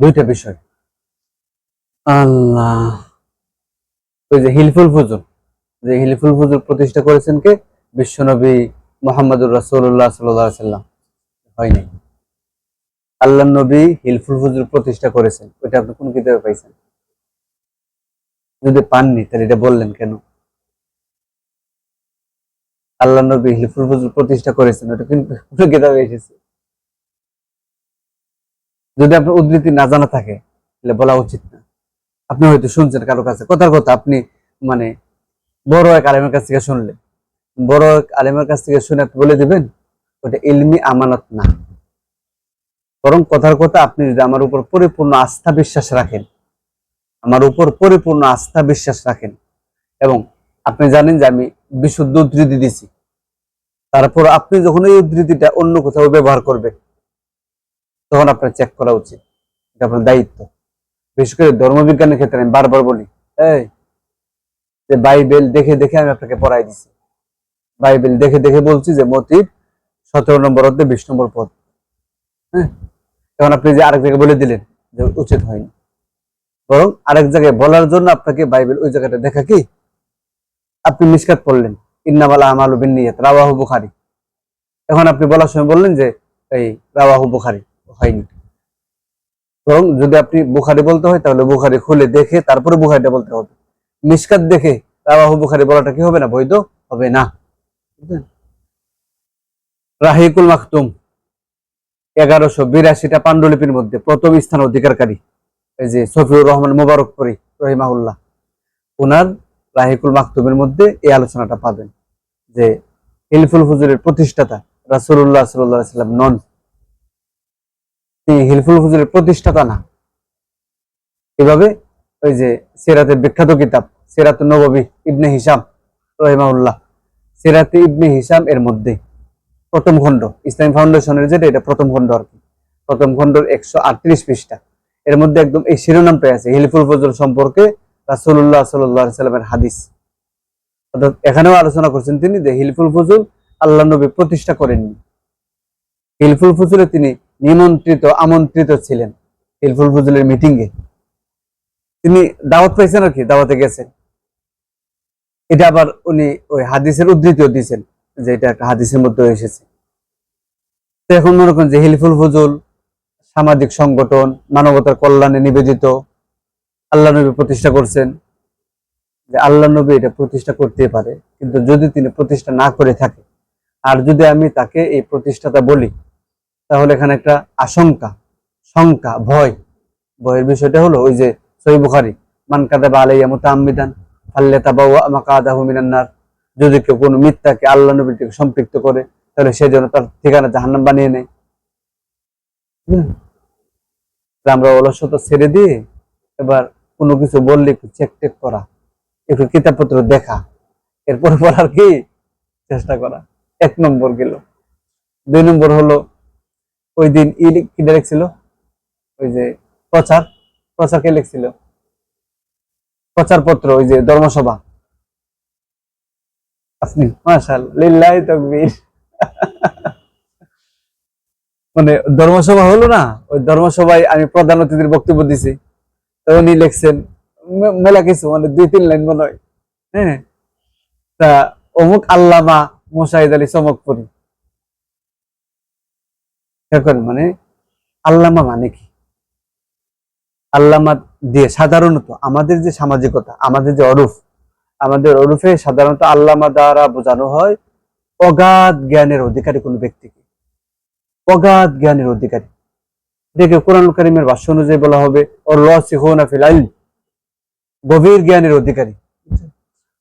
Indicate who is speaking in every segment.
Speaker 1: দুইটা বিষয়। আল্লাহ। ওই যে হিলফুল ফুজুর। যে হিলফুল ফুজুর প্রতিষ্ঠা করেছেন কে? বিশ্বনবী মোহাম্মদুর সাল্লাল্লাহু সাল্লাম। হয়নি। আল্লাহ নবী হিলফুল ফুজুর প্রতিষ্ঠা করেছেন। ওইটা আপনি কোন কিতাবে পাইছেন? যদি পাননি, তাহলে এটা বললেন কেন? আল্লাহ নবী হিলফুল ফুজুর প্রতিষ্ঠা করেছেন, ওটা কিন্তু কোন কিতাবে এসেছে? যদি আপনার উদ্ধৃতি না জানা থাকে, তাহলে বলা উচিত না। আপনি হয়তো শুনছেন কারও কাছে। কথার কথা আপনি মানে বড় এক আলেমের কাছ থেকে শুনলেন। বড় এক আলেমের কাছ থেকে শুনে বলে দিবেন, ওটা ইলমি আমানত না। বরং কথার কথা আপনি যদি আমার উপর পরিপূর্ণ আস্থা বিশ্বাস রাখেন, আমার উপর পরিপূর্ণ আস্থা বিশ্বাস রাখেন, এবং আপনি জানেন যে আমি বিশুদ্ধ উদ্ধৃতি দিছি, তারপর আপনি যখন এই উদ্ধৃতিটা অন্য কোথাও ব্যবহার করবেন তখন আপনার চেক করা উচিত। এটা আপনার দায়িত্ব। বিশেষ করে ধর্মবিজ্ঞানের ক্ষেত্রে আমি বারবার বলি, এই, যে বাইবেল দেখে দেখে আমি আপনাকে পড়াই দিছি। বাইবেল দেখে দেখে বলছি যে মতিব সতেরো নম্বর অধ্যায় বিশ নম্বর পদ। হ্যাঁ? তখন আপনি যে আরেক জায়গায় বলে দিলেন যে উচিত হয়নি। বরং আরেক জায়গায় বলার জন্য আপনাকে বাইবেল ওই জায়গাটা দেখা কি? আপনি মিসকাত পড়লেন। ইন্নামালা আমালু বিনিয়াত রাওয়াহু বুখারী। এখন আপনি বলার সময় বললেন যে, এই, রাওয়াহু বুখারী। হয়নি। বরং যদি আপনি বুখারি বলতে হয়, তাহলে বুখারি খুলে দেখে, তারপরে বুখারিটা বলতে হবে। মিসকাত দেখে রাওয়াহু বুখারি বলাটা কি হবে না? বৈধ হবে না। রাহিকুল মাকতুম এগারোশো বিরাশিটা পাণ্ডুলিপির মধ্যে প্রথম স্থান অধিকারকারী। এই যে সফিউর রহমান মুবারকপুরি রহিমাহুল্লাহ। ওনার রাহিকুল মাকতুমের মধ্যে এই আলোচনাটা পাবেন যে হিলফুল হুজুরের প্রতিষ্ঠাতা রাসূলুল্লাহ সাল্লাল্লাহু আলাইহি সাল্লাম নন। তিনি হিলফুল হুজুরের প্রতিষ্ঠাতা না। এভাবে ওই যে সিরাতের বিখ্যাত কিতাব সিরাত নববী ইবনে হিসাম রহিমাউল্লাহ সিরাতে ইবনে হিসাম এর মধ্যে প্রথম খণ্ড, ইসলাম ফাউন্ডেশনের যেটা, এটা প্রথম খণ্ড আর কি। প্রথম খণ্ডর একশো আটত্রিশ পৃষ্ঠা। এর মধ্যে একদম এই শিরোনামটাই আছে, হিলফুল ফজল সম্পর্কে সাল্লাল্লাহু সাল্লামের হাদিস। অর্থাৎ এখানেও আলোচনা করছেন তিনি যে হিলফুল ফজল আল্লাহ নবী প্রতিষ্ঠা করেননি। হিলফুল ফজলে তিনি নিমন্ত্রিত, আমন্ত্রিত ছিলেন হিলফুল ফজলের মিটিং এ। তিনি দাওয়াত পাইছেন আর কি, দাওয়াতে গেছেন। এটা আবার উনি ওই হাদিসের উদ্ধৃতিও দিয়েছেন যে এটা একটা হাদিসের মধ্যে এসেছে। তো এখন মনে করেন যে হিলফুল ফজল সামাজিক সংগঠন, মানবতার কল্যাণে নিবেদিত, আল্লাহ নবী প্রতিষ্ঠা করছেন। যে আল্লাহ নবী এটা প্রতিষ্ঠা করতে পারে, কিন্তু যদি তিনি প্রতিষ্ঠা না করে থাকে, আর যদি আমি তাকে এই প্রতিষ্ঠাতা বলি তাহলে এখানে একটা আশঙ্কা, শঙ্কা, ভয়। ভয়ের বিষয়টা হলো ওই যে সই বুখারি, মান কাদাবা আলাইয়া মুতাআম্মিদান ফাল্লাতাবাওয়া মাকাদাহু মিনান নার। যদি কেউ কোনো মিথ্যাকে আল্লাহ নবীর থেকে সম্পৃক্ত করে, তাহলে সে যেন তার ঠিকানা জাহান্নাম বানিয়ে নেয়। আমরা অলসতা ছেড়ে দিয়ে এবার কোনো কিছু বললে একটু চেক টেক করা, একটু কিতাবপত্র দেখা। এরপর বলার কি? চেষ্টা করা। এক নম্বর গেল। দুই নম্বর হলো ওই দিন ই লিখ- কি লিখছিল? ওই যে প্রচার প্রচার কে লিখছিল। প্রচারপত্র, ওই যে ধর্মসভা। আপনি মাশাল লিল্লাহি তাকবীর। মানে ধর্মসভা হলো না, ওই ধর্মসভায় আমি প্রধান অতিথির বক্তব্য দিছি। তো উনি লিখছেন মেলা কিছু মানে দুই তিন লাইন মনে হয়। হ্যাঁ। তা অমুক আল্লামা মোশাহিদ আলী চমকপুরি। দেখুন মানে আল্লামা মানে কি? আল্লামা দিয়ে সাধারণত আমাদের যে সামাজিকতা, আমাদের যে অরুফ আমাদের অরুফে সাধারণত আল্লামা দ্বারা বোঝানো হয় অগাধ জ্ঞানের অধিকারী কোনো ব্যক্তিকে অগাধ জ্ঞানের অধিকারী। দেখে কোরআন করিমের ভাষ্য অনুযায়ী বলা হবে ও রসিহনা ফিল ইলম গভীর জ্ঞানের অধিকারী।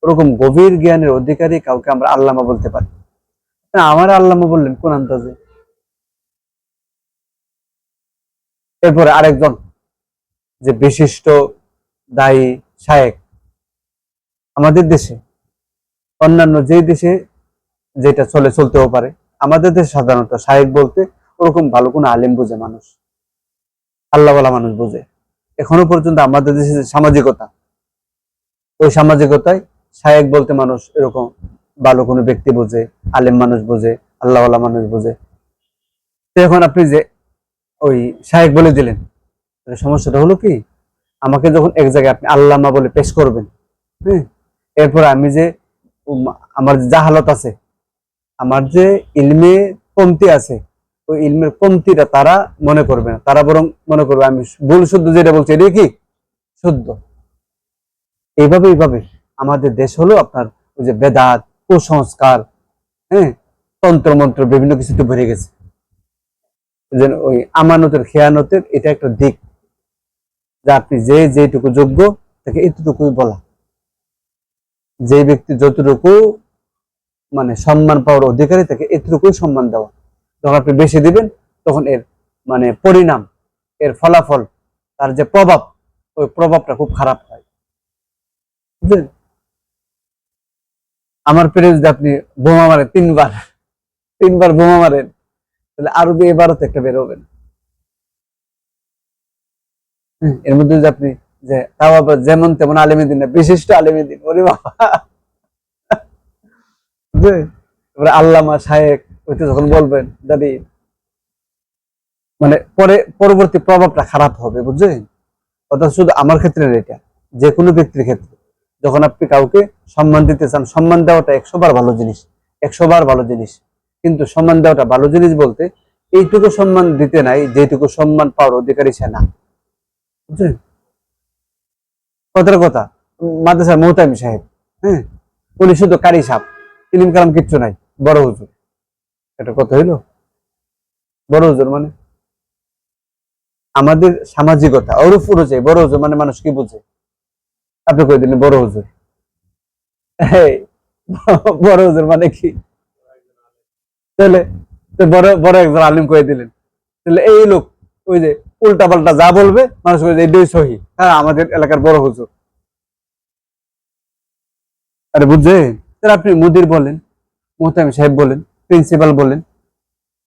Speaker 1: ওরকম গভীর জ্ঞানের অধিকারী কাউকে আমরা আল্লামা বলতে পারি। আমার আল্লামা বললেন কোন আন্দাজে? এরপরে আরেকজন, যে বিশিষ্ট দায়ী শায়েক আমাদের দেশে, অন্যান্য যে দেশে যেটা চলে, চলতেও পারে, আমাদের দেশে সাধারণত শায়েক বলতে ওরকম ভালো কোনো আলেম বোঝে মানুষ। আল্লাহওয়ালা মানুষ বোঝে। এখনও পর্যন্ত আমাদের দেশে যে সামাজিকতা, ওই সামাজিকতায় শায়েক বলতে মানুষ এরকম ভালো কোনো ব্যক্তি বোঝে, আলেম মানুষ বোঝে আল্লাহওয়ালা মানুষ বোঝে। এখন আপনি যে ওই শায়েক বলে দিলেন। সমস্যাটা হলো কি? আমাকে যখন এক জায়গায় আপনি আল্লামা বলে পেশ করবেন হ্যাঁ এরপর আমি যে আমার যে জাহালত আছে, আমার যে ইলমে কমতি আছে, ওই ইলমের কমতিটা তারা মনে করবে না। তারা বরং মনে করবে, আমি ভুল শুদ্ধ যেটা বলছি, এটা কি? শুদ্ধ। এইভাবে এইভাবে আমাদের দেশ হলো আপনার ওই যে বেদাত, কুসংস্কার হ্যাঁ তন্ত্র মন্ত্র বিভিন্ন কিছুতে ভরে গেছে। যেন ওই আমানতের খেয়ানতের এটা একটা দিক। যে আপনি যে যেটুকু যোগ্য, তাকে এতটুকুই বলা। যে ব্যক্তি যতটুকু মানে সম্মান পাওয়ার অধিকারী, তাকে এতটুকুই সম্মান দেওয়া। যখন আপনি বেশি দিবেন, তখন এর মানে পরিণাম, এর ফলাফল, তার যে প্রভাব, ওই প্রভাবটা খুব খারাপ হয়। বুঝলেন? আমার পেরে যদি আপনি বোমা মারেন, তিনবার তিনবার বোমা মারেন তাহলে আরও এবারও তো একটা বেরোবে না হুম, এর মধ্যে যদি আপনি যে তাও আবার যেমন তেমন আলেমে দিন না বিশিষ্ট আলেমে দিন। ওরে বাবা? এবারে আল্লামা শায়েক ওইটা যখন বলবেন দাদি মানে পরে পরবর্তী প্রভাবটা খারাপ হবে বুঝলেন? অর্থাৎ শুধু আমার ক্ষেত্রে না এটা যে কোনো ব্যক্তির ক্ষেত্রে। যখন আপনি কাউকে সম্মান দিতে চান সম্মান দেওয়াটা একশো বার ভালো জিনিস একশো বার ভালো জিনিস। কিন্তু সম্মান দেওয়াটা ভালো জিনিস বলতে, এইটুকু সম্মান দিতে নাই, যেটুকু সম্মান পাওয়ার অধিকারী সে না। বুঝলেন? কথার কথা, মাদ্রাসার মহতামি সাহেব হ্যাঁ? উনি শুধু কারি সাপ, ইলিম কালাম কিচ্ছু নাই, বড় হুজুর। এটা কথা হইল? বড় হুজুর মানে? আমাদের সামাজিকতা, ওরূপ অনুযায়ী বড় হুজুর মানে মানুষ কি বুঝে? আপনি কই দিলেন বড় হুজুর? বড় হুজুর মানে কি? তাহলে বড় বড় একজন আলিম করে দিলেন। তাহলে এই লোক, ওই যে উল্টা পাল্টা যা বলবে, মানুষ কয়ে এটাই সহি। হ্যাঁ আমাদের এলাকার বড় হুজুর। আরে বুঝছে আপনি মুদির বলেন মোহতামি সাহেব বলেন, প্রিন্সিপাল বলেন